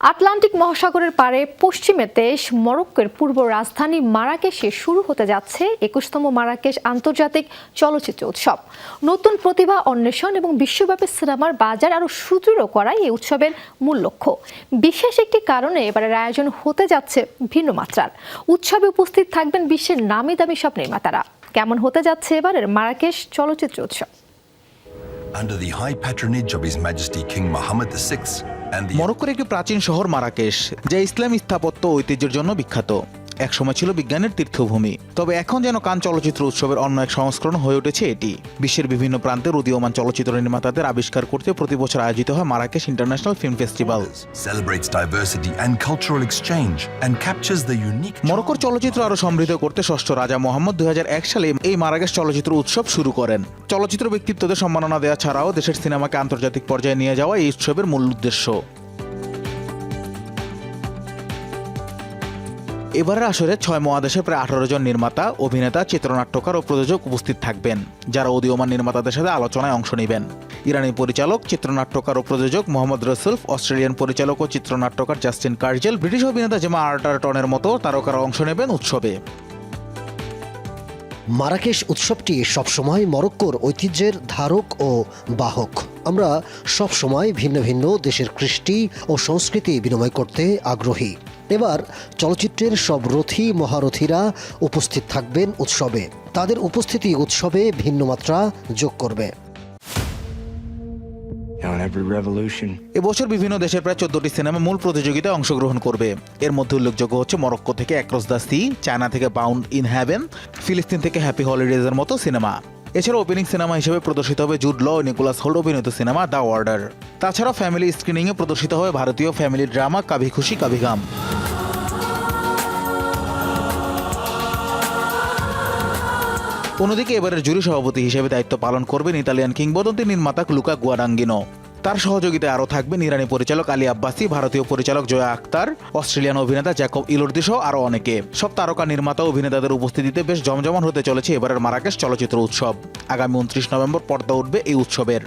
Atlantic মহাসাগরের পারে পশ্চিমে দেশ, মরক্কোর পূর্ব রাজধানী মারাকেশে শুরু হতে যাচ্ছে একুশতম মারাকেশ আন্তর্জাতিক চলচ্চিত্র উৎসব। নতুন প্রতিভা অন্বেষণ এবং বিশ্বব্যাপী সিনেমার বাজার আরও সুদৃঢ় করাই এই উৎসবের মূল লক্ষ্য। বিশেষ একটি কারণে এবারের আয়োজন হতে যাচ্ছে ভিন্ন মাত্রার। উৎসবে উপস্থিত থাকবেন বিশ্বের নামি দামি সব নির্মাতারা। কেমন হতে যাচ্ছে এবারের মারাকেশ চলচ্চিত্র উৎসব? Under the high patronage of His Majesty King Mohammed VI and the মরক্কোর একটি প্রাচীন শহর মারাকেশ যা ইসলাম স্থাপত্য ঐতিহ্যের জন্য বিখ্যাত একসময় ছিল বিজ্ঞানের তীর্থভূমি। তবে এখন যেন কান চলচ্চিত্র উৎসবের অন্য এক সংস্করণ হয়ে উঠেছে এটি। বিশ্বের বিভিন্ন প্রান্তের উদীয়মান চলচ্চিত্র নির্মাতাদের আবিষ্কার করতে প্রতি বছর আয়োজিত হয় মারাকেশ ইন্টারন্যাশনাল ফিল্ম ফেস্টিভ্যাল। মরক্কোর চলচ্চিত্র আরও সমৃদ্ধ করতে ষষ্ঠ রাজা মোহাম্মদ দু হাজার এক সালে এই মারাকেশ চলচ্চিত্র উৎসব শুরু করেন। চলচ্চিত্র ব্যক্তিত্বদের সম্মাননা দেওয়া ছাড়াও দেশের সিনেমাকে আন্তর্জাতিক পর্যায়ে নিয়ে যাওয়া এই উৎসবের মূল উদ্দেশ্য। এবারের আসরে ছয় মহাদেশের প্রায় আঠারো জন নির্মাতা, অভিনেতা, চিত্রনাট্যকার ও প্রযোজক উপস্থিত থাকবেন, যারা উদীয়মান নির্মাতাদের সাথে আলোচনায় অংশ নেবেন। ইরানি পরিচালক, চিত্রনাট্যকার ও প্রযোজক মোহাম্মদ রসুলফ অস্ট্রেলিয়ান পরিচালক ও চিত্রনাট্যকার জাস্টিন কার্জেল, ব্রিটিশ অভিনেতা জেমা আর্টারটনের মতো তারকারা অংশ নেবেন উৎসবে। মারাকেশ উৎসবটি সবসময় মরক্কোর ঐতিহ্যের ধারক ও বাহক। আমরা সবসময় ভিন্ন ভিন্ন দেশের কৃষ্টি ও সংস্কৃতি বিনিময় করতে আগ্রহী। এবার চলচ্চিত্রের সব রথী, মহারথীরা উপস্থিত থাকবেন উৎসবে। তাদের উপস্থিতি উৎসবে ভিন্ন মাত্রা যোগ করবে। এবছর বিভিন্ন দেশের প্রায় চোদ্দটি সিনেমা মূল প্রতিযোগিতায় অংশগ্রহণ করবে। এর মধ্যে উল্লেখযোগ্য হচ্ছে মরক্কো থেকে অ্যাক্রস দ্য সি চায়না থেকে বাউন্ড ইন হ্যাভেন ফিলিস্তিন থেকে হ্যাপি হলিডেজের মতো সিনেমা। এছাড়া ওপেনিং সিনেমা হিসেবে প্রদর্শিত হবে জুড ল নিকোলাস হোল্ড অভিনীত সিনেমা দ্য অর্ডার তাছাড়াও ফ্যামিলি স্ক্রিনিংয়ে প্রদর্শিত হবে ভারতীয় ফ্যামিলি ড্রামা কাভি খুশি, কাভি গাম অন্যদিকে এবারের জুরি সভাপতি হিসেবে দায়িত্ব পালন করবেন ইতালিয়ান কিংবদন্তি নির্মাতা লুকা গুয়ারাঙ্গিনো। তার সহযোগিতায় আরও থাকবেন ইরানি পরিচালক আলী আব্বাসি, ভারতীয় পরিচালক জয়া আক্তার অস্ট্রেলিয়ান অভিনেতা জ্যাকব ইলোর্দি সহ আরও অনেকে। সব তারকা নির্মাতা অভিনেতাদের উপস্থিতিতে বেশ জমজমান হতে চলেছে এবারের মারাকেশ চলচ্চিত্র উৎসব। আগামী উনত্রিশ নভেম্বর পর্দা উঠবে এই উৎসবের।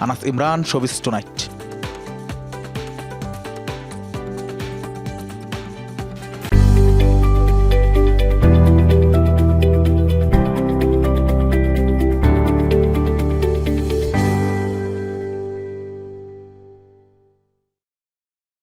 Anas Imran, showbiz tonight.